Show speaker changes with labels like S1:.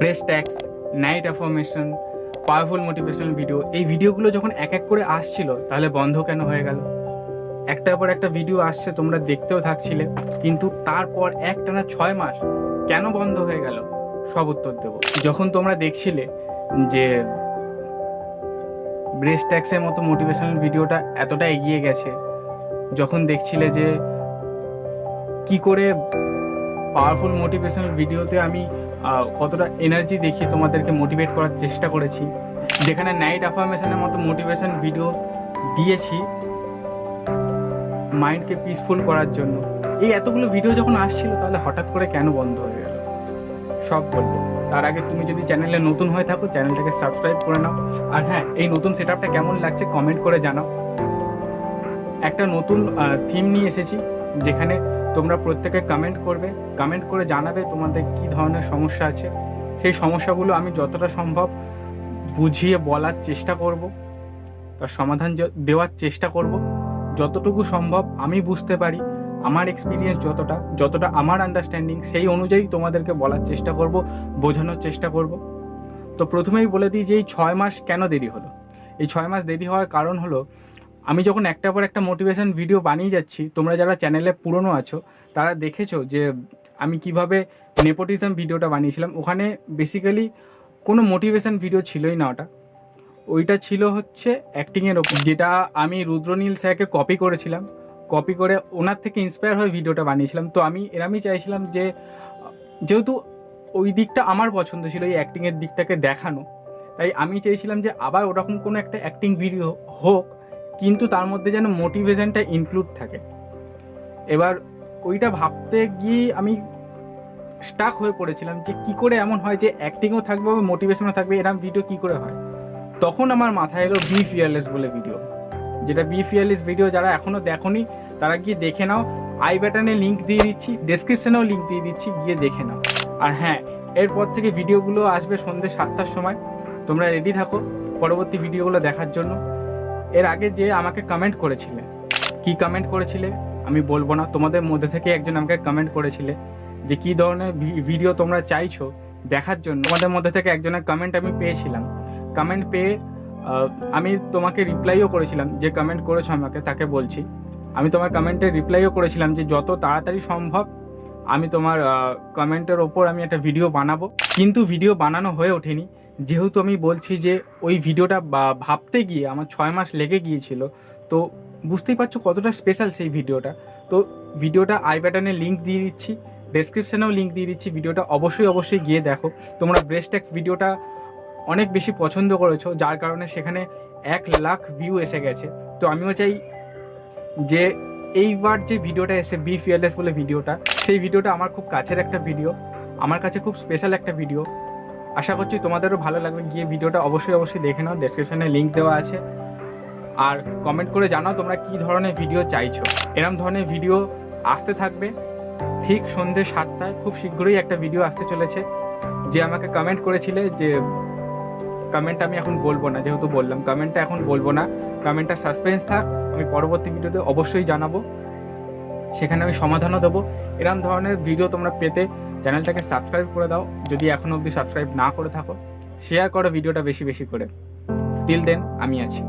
S1: Breast tax night affirmation powerful motivational video এই ভিডিওগুলো যখন এক এক করে আসছিল, তাহলে বন্ধ কেন হয়ে গেল? একটার পর একটা ভিডিও আসছে, তোমরা দেখতেও থাকছিলে, কিন্তু তারপর একটানা ছয় মাস কেন বন্ধ হয়ে গেল? সব উত্তর দেবো। যখন তোমরা দেখছিলে যে ব্রেস্ট ট্যাক্সের মতো মোটিভেশনাল ভিডিওটা এতটা এগিয়ে গেছে, যখন দেখছিলে যে কি করে পাওয়ারফুল মোটিভেশনাল ভিডিওতে আমি কতটা এনার্জি দেখিয়ে তোমাদেরকে মোটিভেট করার চেষ্টা করেছি। যেখানে নাইট অ্যাফার্মেশনের মতো মোটিভেশন ভিডিও দিয়েছি মাইন্ডকে পিসফুল করার জন্য। এই এতগুলো ভিডিও যখন আসছিল, তাহলে হঠাৎ করে কেন বন্ধ হয়ে গেল? সব বলব। তার আগে তুমি যদি চ্যানেলে নতুন হয়ে থাকো চ্যানেলটাকে সাবস্ক্রাইব করে নাও। আর হ্যাঁ এই নতুন সেট আপটা কেমন লাগছে কমেন্ট করে জানাও। একটা নতুন থিম নিয়ে এসেছি, যেখানে তোমরা প্রত্যেকে কমেন্ট করবে। কমেন্ট করে জানাবে তোমাদের কি ধরনের সমস্যা আছে। সেই সমস্যাগুলো আমি যতটা সম্ভব বুঝিয়ে বলার চেষ্টা করব তার সমাধান দেওয়ার চেষ্টা করব। যতটুকু সম্ভব আমি বুঝতে পারি, আমার এক্সপিরিয়েন্স যতটা যতটা আমার আন্ডারস্ট্যান্ডিং সেই অনুযায়ী তোমাদেরকে বলার চেষ্টা করব, বোঝানোর চেষ্টা করব। তো প্রথমেই বলে দিই যে এই ছয় মাস কেন দেরি হলো? এই ছয় মাস দেরি হওয়ার কারণ হলো আমি যখন একটা পর একটা মোটিভেশন ভিডিও বানিয়ে যাচ্ছি, তোমরা যারা চ্যানেলে পুরনো আছো, তারা দেখেছ যে আমি কীভাবে নেপোটিজম ভিডিওটা বানিয়েছিলাম। ওখানে বেসিক্যালি কোনো মোটিভেশন ভিডিও ছিলই না ওটা। ওইটা ছিল হচ্ছে অ্যাক্টিংয়ের ওপর, যেটা আমি রুদ্রনীল স্যারকে কপি করেছিলাম। কপি করে ওনার থেকে ইন্সপায়ার হয়ে ভিডিওটা বানিয়েছিলাম। তো আমি, এরমই চাইছিলাম যে, যেহেতু ওই দিকটা আমার পছন্দ ছিল, এই অ্যাক্টিংয়ের দিকটাকে দেখানো, তাই আমি চেয়েছিলাম যে আবার ওরকম কোনো একটা অ্যাক্টিং ভিডিও হোক কিন্তু তার মধ্যে যেন মোটিভেশনটা ইনক্লুড থাকে। এবার ওইটা ভাবতে গিয়ে আমি স্টাক হয়ে পড়েছিলাম যে কি করে এমন হয় যে অ্যাক্টিংও থাকবে বা মোটিভেশনও থাকবে, এরকম ভিডিও কি করে হয়? তখন আমার মাথায় এলো বি ফিয়ারলেস বলে ভিডিও যেটা বি ফিয়ারলেস ভিডিও যারা এখনও দেখোনি, তারা গিয়ে দেখে নাও। আই ব্যাটনে লিঙ্ক দিয়ে দিচ্ছি ডেসক্রিপশনেও লিঙ্ক দিয়ে দিচ্ছি, গিয়ে দেখে নাও। আর হ্যাঁ এরপর থেকে ভিডিওগুলো আসবে সন্ধ্যে সাতটার সময়। তোমরা রেডি থাকো পরবর্তী ভিডিওগুলো দেখার জন্য। এর আগে যে আমাকে কমেন্ট করেছিলে। কি কমেন্ট করেছিলে? আমি বলব না, তোমাদের মধ্যে থেকে একজন আমাকে কমেন্ট করেছিলে যে কি ধরনের ভিডিও তোমরা চাইছো দেখার জন্য। তোমাদের মধ্যে থেকে একজনের কমেন্ট আমি পেয়েছিলাম। কমেন্ট পেয়ে আমি তোমাকে রিপ্লাইও করেছিলাম যে কমেন্ট করেছ আমাকে, তাকে বলছি। আমি তোমার কমেন্টে রিপ্লাইও করেছিলাম যে যত তাড়াতাড়ি সম্ভব আমি তোমার কমেন্টের ওপর আমি একটা ভিডিও বানাবো। কিন্তু ভিডিও বানানো হয়ে ওঠেনি। যেহেতু আমি বলছি যে ওই ভিডিওটা ভাবতে গিয়ে আমার ছয় মাস লেগে গিয়েছিল, তো বুঝতেই পারছ কতটা স্পেশাল সেই ভিডিওটা তো ভিডিওটা আই বাটনে লিঙ্ক দিয়ে দিচ্ছি ডেসক্রিপশনেও লিঙ্ক দিয়ে দিচ্ছি। ভিডিওটা অবশ্যই অবশ্যই গিয়ে দেখো। তোমরা ব্রেস্ট ট্যাক্স ভিডিওটা অনেক বেশি পছন্দ করেছ, যার কারণে সেখানে এক লাখ ভিউ এসে গেছে। তো আমিও চাই যে এইবার যে ভিডিওটা এসে বি ফিয়ারলেস বলে ভিডিওটা, সেই ভিডিওটা আমার খুব কাছের একটা ভিডিও, আমার কাছে খুব স্পেশাল একটা ভিডিও। আশা করছি তোমাদেরও ভালো লাগবে, গিয়ে ভিডিওটা অবশ্যই অবশ্যই দেখে নাও ডেসক্রিপশনে লিঙ্ক দেওয়া আছে। আর কমেন্ট করে জানাও তোমরা কি ধরনের ভিডিও চাইছো। এরম ধরনের ভিডিও আসতে থাকবে ঠিক সন্ধ্যে সাতটায়, খুব শীঘ্রই একটা ভিডিও আসতে চলেছে। যে আমাকে কমেন্ট করেছিলে যে কমেন্ট আমি এখন বলব না, যেহেতু বললাম কমেন্টটা এখন বলব না কমেন্টটা সাসপেন্স থাক, আমি পরবর্তী ভিডিওতে অবশ্যই জানাব, সেখানে আমি সমাধানও দেবো। এরকম ধরনের ভিডিও তোমরা পেতে চ্যানেলটাকে সাবস্ক্রাইব করে দাও, যদি এখনও অবধি সাবস্ক্রাইব না করে থাকো শেয়ার করো ভিডিওটা বেশি বেশি করে। দিল দেন আমি আছি।